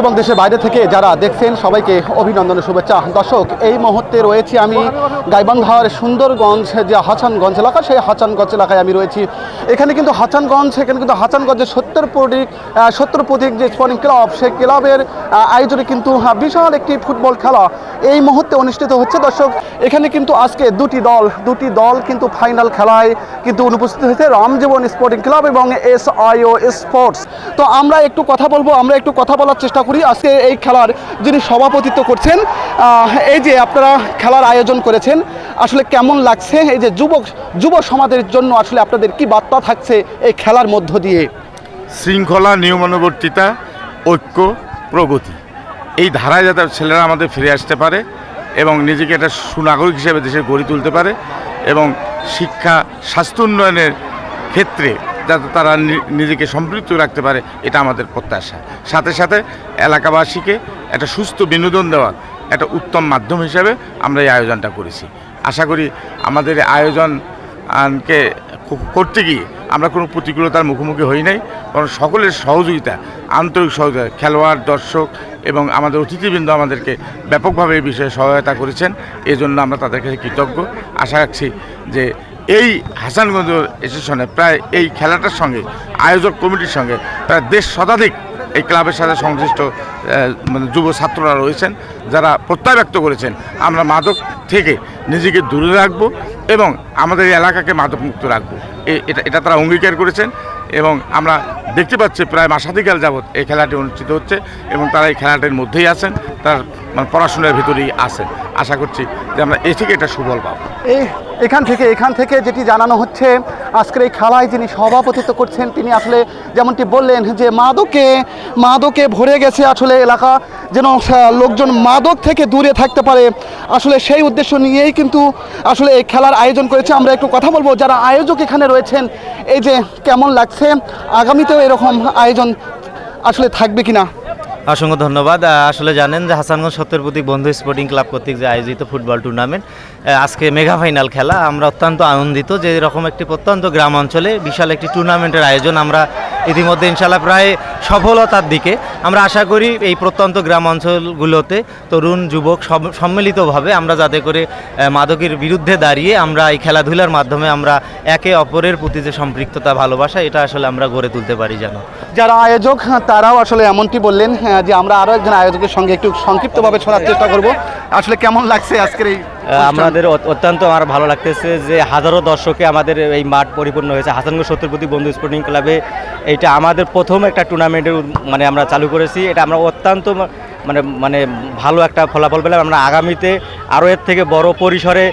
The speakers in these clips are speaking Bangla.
এবং দেশের বাইরে থেকে যারা দেখছেন, সবাইকে অভিনন্দনের শুভেচ্ছা। দর্শক, এই মুহূর্তে রয়েছি আমি গাইবান্ধার সুন্দরগঞ্জ যে হাসানগঞ্জ এলাকা, সেই হাসানগঞ্জ এলাকায় আমি রয়েছি। এখানে কিন্তু হাসানগঞ্জ এখানে কিন্তু হাসানগঞ্জের সত্তর প্রতীক সত্তর প্রতীক যে স্পোর্টিং ক্লাব সেই ক্লাবের আয়োজনে কিন্তু বিশাল একটি ফুটবল খেলা এই মুহূর্তে অনুষ্ঠিত হচ্ছে। দর্শক, এখানে কিন্তু আজকে দুটি দল দুটি দল কিন্তু ফাইনাল খেলায় কিন্তু অনুপস্থিত হয়েছে, রামজীবন স্পোর্টিং ক্লাব এবং এস আইও স্পোর্টস তো আমরা একটু কথা বলব, আমরা একটু কথা বলার চেষ্টা করি। আজকে এই খেলার যিনি সভাপতিত্ব করছেন এই যে আপনারা খেলার আয়োজন করেছেন, আসলে কেমন লাগছে? এই যে যুবক যুব সমাজের জন্য আসলে আপনাদের কি বার্তা থাকছে এই খেলার মধ্য দিয়ে? শৃঙ্খলা, নিয়মানুবর্তিতা, ঐক্য, প্রগতি। এই ধারায় যাতে ছেলেরা আমাদের ফিরে আসতে পারে এবং নিজেকে একটা সুনাগরিক হিসেবে দেশে গড়ে তুলতে পারে এবং শিক্ষা, স্বাস্থ্য উন্নয়নের ক্ষেত্রে যাতে তারা নিজেকে সম্পৃক্ত রাখতে পারে, এটা আমাদের প্রত্যাশা। সাথে সাথে এলাকাবাসীকে একটা সুস্থ বিনোদন দেওয়ার একটা উত্তম মাধ্যম হিসেবে আমরা এই আয়োজনটা করেছি। আশা করি আমাদের এই আয়োজন আনকে করতে গিয়ে আমরা কোনো প্রতিকূলতার মুখোমুখি হই নাই কারণ সকলের সহযোগিতা, আন্তরিক সহযোগিতা, খেলোয়াড়, দর্শক এবং আমাদের অতিথিবৃন্দ আমাদেরকে ব্যাপকভাবে এই বিষয়ে সহায়তা করেছেন। এই জন্য আমরা তাদের কাছে কৃতজ্ঞ। আশা রাখছি যে এই হাসানগঞ্জ অ্যাসোসিয়েশনে প্রায় এই খেলাটার সঙ্গে, আয়োজক কমিটির সঙ্গে প্রায় দেশ শতাধিক এই ক্লাবের সাথে সংশ্লিষ্ট মানে যুব ছাত্ররা রয়েছেন, যারা প্রত্যয় ব্যক্ত করেছেন। আমরা মাদক থেকে নিজেকে দূরে রাখব এবং আমাদের এলাকাকে মাদকমুক্ত রাখব। এটা এটা তারা অঙ্গীকার করেছেন এবং আমরা দেখতে পাচ্ছি প্রায় মাসাধিকাল যাবৎ এই খেলাটি অনুষ্ঠিত হচ্ছে এবং তারা এই খেলাটির মধ্যেই আছেন, তার মানে পড়াশোনার ভিতরেই আছেন। আশা করছি যে আমরা এ থেকে এটা সুফল পাবো। এই এখান থেকে এখান থেকে যেটি জানানো হচ্ছে আজকের এই খেলায় যিনি সভাপতিত্ব করছেন, তিনি আসলে যেমনটি বললেন যে মাদকে মাদকে ভরে গেছে আসলে এলাকা, যেন লোকজন মাদক থেকে দূরে থাকতে পারে। আসলে সেই উদ্দেশ্য নিয়েই কিন্তু আসলে এই খেলার আয়োজন করেছে। আমরা একটু কথা বলব, যারা আয়োজক এখানে রয়েছেন, এই যে কেমন লাগছে? আগামীতেও এরকম আয়োজন আসলে থাকবে কিনা? অসংখ্য ধন্যবাদ। আসলে জানেন যে হাসানগঞ্জ সত্তর প্রতীক বন্ধু স্পোর্টিং ক্লাব কর্তৃক যে আয়োজিত ফুটবল টুর্নামেন্ট আজকে মেগা ফাইনাল খেলা। আমরা অত্যন্ত আনন্দিত যে এরকম একটি প্রত্যন্ত গ্রাম অঞ্চলে বিশাল একটি টুর্নামেন্টের আয়োজন আমরা ইতিমধ্যে ইনশাল্লাহ প্রায় সফলতার দিকে আমরা আশা করি এই প্রত্যন্ত গ্রাম অঞ্চলগুলোতে তরুণ যুবক সম্মিলিতভাবে আমরা যাতে করে মাদকের বিরুদ্ধে দাঁড়িয়ে আমরা এই খেলাধুলার মাধ্যমে আমরা একে অপরের প্রতি যে সম্পৃক্ততা ভালোবাসা এটা আসলে আমরা গড়ে তুলতে পারি যেন যারা আয়োজক তারাও আসলে এমনটি বললেন আহ, যে আমরা আরও একজন আয়োজকের সঙ্গে একটু সংক্ষিপ্তভাবে শোনার চেষ্টা করব আসলে কেমন লাগছে আজকের এই? আমাদের অত্যন্ত আমার ভালো লাগতেছে যে হাজারো দর্শকে আমাদের এই মাঠ পরিপূর্ণ হয়েছে। হাসানগঞ্জ সত্যপতি বন্ধু স্পোর্টিং ক্লাবে এটা আমাদের প্রথম একটা টুর্নামেন্টের মানে আমরা চালু করেছি। এটা আমরা অত্যন্ত মানে মানে ভালো একটা ফলাফল পেলাম। আমরা আগামীতে আরও এর থেকে বড় পরিসরে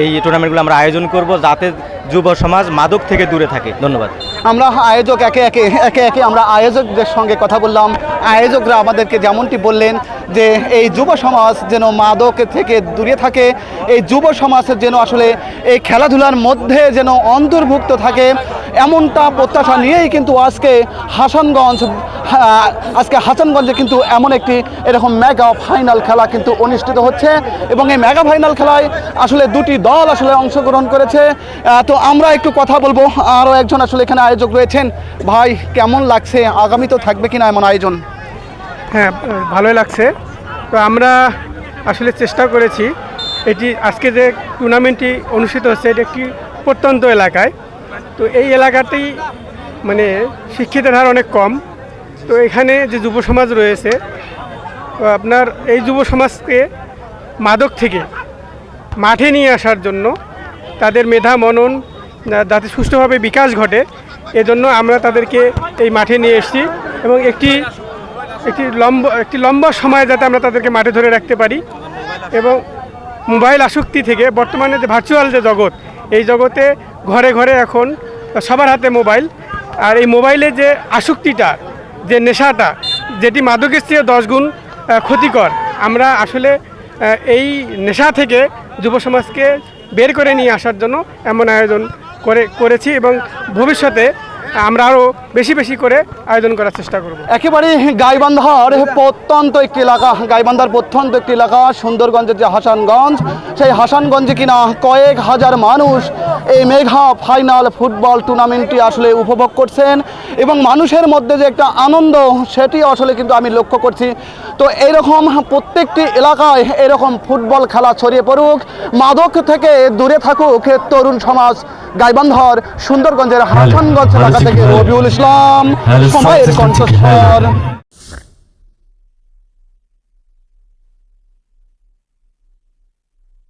এই টুর্নামেন্টগুলো আমরা আয়োজন করব যাতে যুব সমাজ মাদক থেকে দূরে থাকে। ধন্যবাদ। আমরা আয়োজক একে একে একে একে আমরা আয়োজকদের সঙ্গে কথা বললাম। আয়োজকরা আমাদেরকে যেমনটি বললেন যে, এই যুব সমাজ যেন মাদক থেকে দূরে থাকে, এই যুব সমাজ যেন আসলে এই খেলাধুলার মধ্যে যেন অন্তর্ভুক্ত থাকে, এমনটা প্রত্যাশা নিয়েই কিন্তু আজকে হাসানগঞ্জ আজকে হাসানগঞ্জে কিন্তু এমন একটি এরকম মেগা ফাইনাল খেলা কিন্তু অনুষ্ঠিত হচ্ছে এবং এই মেগা ফাইনাল খেলায় আসলে দুটি দল আসলে অংশগ্রহণ করেছে। তো আমরা একটু কথা বলব। আরও একজন আসলে এখানে আয়োজক রয়েছেন। ভাই, কেমন লাগছে? আগামী তো থাকবে কিনা এমন আয়োজন? হ্যাঁ ভালোই লাগছে। তো আমরা আসলে চেষ্টা করেছি। এটি আজকে যে টুর্নামেন্টটি অনুষ্ঠিত হচ্ছে, এটি একটি প্রত্যন্ত এলাকায়। তো এই এলাকাতেই মানে শিক্ষিতের হার অনেক কম। তো এখানে যে যুব সমাজ রয়েছে আপনার এই যুব সমাজকে মাদক থেকে মাঠে নিয়ে আসার জন্য তাদের মেধা, মনন যাতে সুষ্ঠুভাবে বিকাশ ঘটে, এজন্য আমরা তাদেরকে এই মাঠে নিয়ে এসেছি এবং একটি একটি লম্ব, একটি লম্বা সময় যাতে আমরা তাদেরকে মাঠে ধরে রাখতে পারি এবং মোবাইল আসক্তি থেকে বর্তমানে যে ভার্চুয়াল যে জগৎ, এই জগতে ঘরে ঘরে এখন সবার হাতে মোবাইল, আর এই মোবাইলে যে আসক্তিটা যে নেশাটা, যেটি মাদকের চেয়ে দশগুণ ক্ষতিকর। আমরা আসলে এই নেশা থেকে যুব সমাজকে বের করে নিয়ে আসার জন্য এমন আয়োজন করে, করেছি এবং ভবিষ্যতে আমরা আরও বেশি বেশি করে আয়োজন করার চেষ্টা করব। একেবারে গাইবান্ধার প্রত্যন্ত একটি এলাকা, গাইবান্ধার প্রত্যন্ত একটি এলাকা, সুন্দরগঞ্জের যে হাসানগঞ্জ, সেই হাসানগঞ্জে কিনা কয়েক হাজার মানুষ এই মেঘা ফাইনাল ফুটবল টুর্নামেন্টটি আসলে উপভোগ করছেন এবং মানুষের মধ্যে যে একটা আনন্দ, সেটি আসলে কিন্তু আমি লক্ষ্য করছি। তো এইরকম প্রত্যেকটি এলাকায় এরকম ফুটবল খেলা ছড়িয়ে পড়ুক, মাদক থেকে দূরে থাকুক তরুণ সমাজ গাইবান্ধার সুন্দরগঞ্জের হাসানগঞ্জ এলাকা থেকে রবিউল ইসলাম সময়ের কণ্ঠস্বর।